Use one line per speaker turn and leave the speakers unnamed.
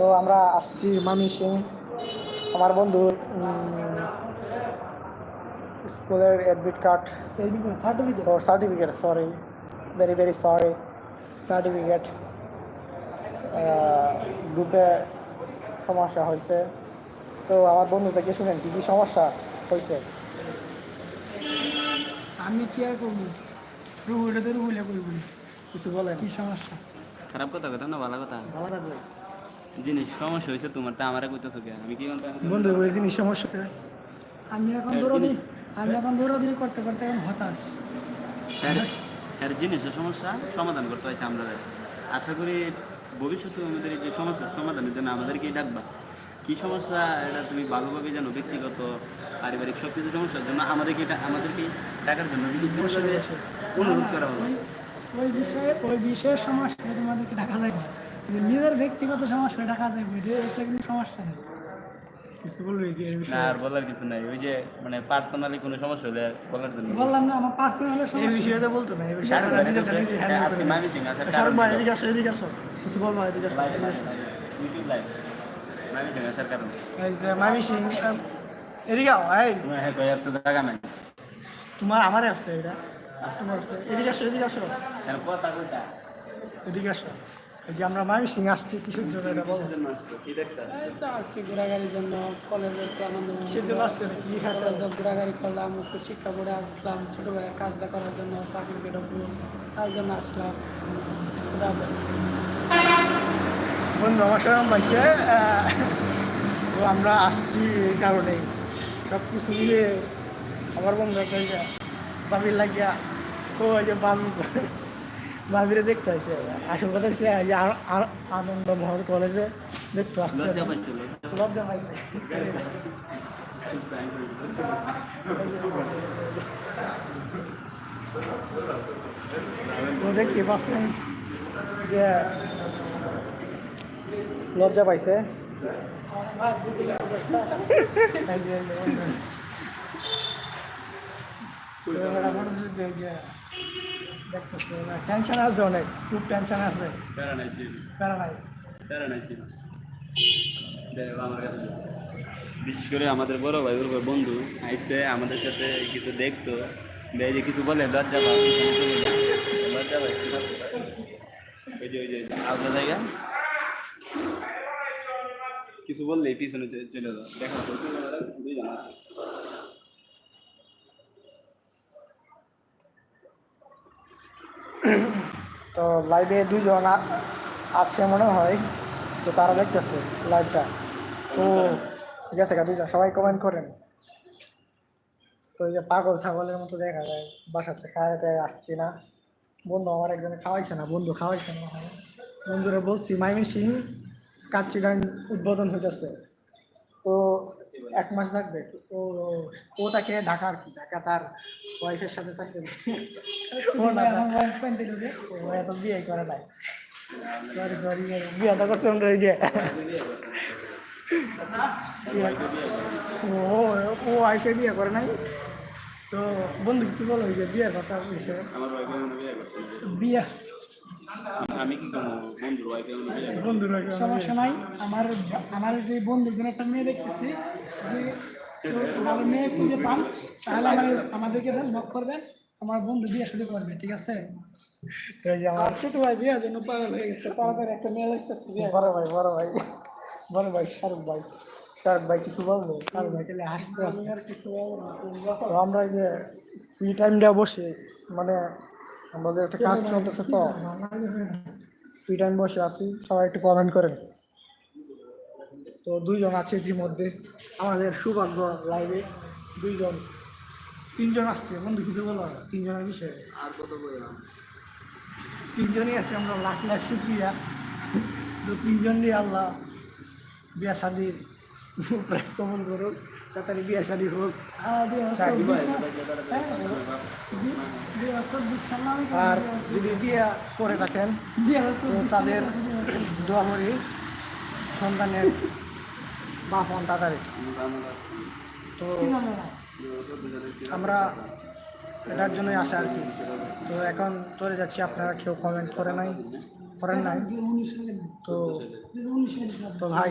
তো আমরা আসছি মামি সিং আমার বন্ধুর স্কুলের অ্যাডমিট কার্ড
সার্টিফিকেট
ও certificate sorry very very sorry certificate গ্রুপে সমস্যা হয়েছে। তো আমার বন্ধু থেকে শুনেন কী কী সমস্যা হয়েছে?
আমি কি আর করব? রুহুলে তো রুহুলে করব।
কিছু বলেন।
কি সমস্যা?
খারাপ কথা কথা না ভালো কথা।
ভালো থাকবে
জিনিস সমস্যা হয়েছে তোমার তা আমারে কইতেছো কে? আমি কি
বন্ধু ওই জিনিস সমস্যা আছে
আমি এখন দৌড়াদি আমি এখন দৌড়াদি করতে করতে এখন হতাশ।
এর জিনিসের সমস্যা সমাধান করতে হয়েছে আমরা আশা করি ভবিষ্যতে আমাদের যে সমস্যার সমাধানের জন্য আমাদেরকে ডাকবা। কি সমস্যা এটা তুমি ভালোভাবে জানো ব্যক্তিগত পারিবারিক সব কিছু সমস্যার জন্য আমাদেরকে এটা আমাদেরকে টাকার জন্য অনুরোধ করা হলো।
ওই- বিষয়ে ওই বিষয়ের সমস্যা তোমাদেরকে ঢাকা যায় নিজের ব্যক্তিগত সমস্যা ঢাকা যায় এটা এটা কিন্তু সমস্যা নেই।
কিছু বলবে কি
না আর বলার কিছু নাই। ওই যে মানে পার্সোনালি কোনো সমস্যা হলে বলার জন্য।
বললাম না আমার পার্সোনাল
এই
সমস্যা
বিষয়ে তো বলতো না এই
কারণ
ভাই এদিকে আসো এদিকে আসো। কিছু বলব এদিকে আসো। এদিকে আসো।
ইউটিউব লাইভ আসার কারণ।
এই যে এদিকে আও এই।
হ্যাঁ কই আসছে জায়গা নাই।
তোমার আমার অ্যাপসে এটা। তোমার অ্যাপসে এদিকে আসো এদিকে আসো।
এর কথা কইতা।
এদিকে আসো। এই যে আমরা সিং আসছি কিসের জন্য এটা বলো।
আসছি? ঘোরাঘুরির জন্য কলেজের তো আনন্দ
কিসের জন্য আসছে? কি
ঘোরাঘুরি করলাম শিক্ষা বোর্ডে আসলাম ছোটো কাজটা করার জন্য সার্টিফিকেট অফ তার জন্য আসলাম।
বন্ধু আমার সঙ্গে পাইছে তো আমরা আসছি এই কারণেই সব কিছু মিলে আমার বন্ধু একটা বাবির লাগিয়া ও যে বাবি বাবিরে দেখতে আসছে আসল কথা হচ্ছে যে আনন্দ মহল কলেজে দেখতে আসছে
লজ্জা
পাইছে দেখতে পাচ্ছেন যে লজ্জা পাইছে যে- টেনশন আছে অনেক খুব টেনশন আছে।
প্যারা নাই
প্যারা নাই।
প্যারা নাই আমার কাছে বিশেষ করে আমাদের বড় ভাই ওর বন্ধু আইসে আমাদের সাথে কিছু দেখতো। যে কিছু বলে লজ্জা পায়। লজ্জা পায় ওই যে ওই যে আপনার জায়গা। কিছু বললে পিছনে চলে চলে যাও দেখা তো
লাইভে দুইজন আ- আছে মনে হয়, তো তারা দেখতেছে লাইভটা তো ঠিক আছে দুইজন, সবাই কমেন্ট করেন। তো এই যে পাগল ছাগলের মতো দেখা যায় বাসাতে খায় খাওয়াতে আসছি না। বন্ধু আমার একজনে খাওয়াইছে না, বন্ধু খাওয়াইছে না। বন্ধুরা বলছি মাইমি সিং কাচ্চিডান উদ্বোধন হইতেছে। এক মাস থাকবে তো ও তাকে ঢাকা আর কি ঢাকা তার ওয়াইফের সাথে থাকবে ও
এখন
ও বিয়ে করে নাই। সরি সরি বিয়ে তো করতে আমরা যে ও ও আইসে বিয়ে করে নাই। তো বন্ধু কিছু বলো যে বিয়ে কথা
বিয়ে? বন্ধুর
সমস্যা নাই আমার আমার যে বন্ধুর জন্য একটা মেয়ে দেখতেছি ভালো মেয়ে খুঁজে পান তাহলে আমার আমাদেরকে নক করবেন আমার বন্ধু বিয়ে শুরু করবে ঠিক আছে?
তো এই যে আমার
ছোট ভাই বিয়ের জন্য পাগল হয়ে গেছে তাড়াতাড়ি একটা মেয়ে দেখতেছি
বড় ভাই বড় ভাই বড় ভাই শাহরুখ ভাই। শাহরুখ ভাই কিছু বলব? শাহরুখ ভাই হাসতে আমরা যে ফ্রি টাইমটা বসে মানে আমাদের একটা কাজ চলতেছে তো। ফ্রি টাইম বসে আছি সবাই একটু কমেন্ট করেন। তো দুইজন আছে ইতিমধ্যে আমাদের সৌভাগ্য লাইভে দুইজন তিনজন আসছে বন্ধু কিছু বলো তিনজনের বিষয়ে
আর কত বললাম
তিনজনই আছে আমরা লাখ লাখ শুক্রিয়া। তো তিনজন দিয়ে আল্লাহ বিয়া শাদির উপরে কমন করুক তাড়াতাড়ি বিয়া হোক
আর সাল- হ্যাঁ, আমি
আর যদি বিয়া করে থাকেন তাদের দোয়া করি সন্তানের বাপ হন তাড়াতাড়ি। তো? আমরা এটার জন্যই আসা আর কি। তো এখন চলে যাচ্ছি আপনারা কেউ কমেন্ট করে নাই করেন নাই। তো তো ভাই?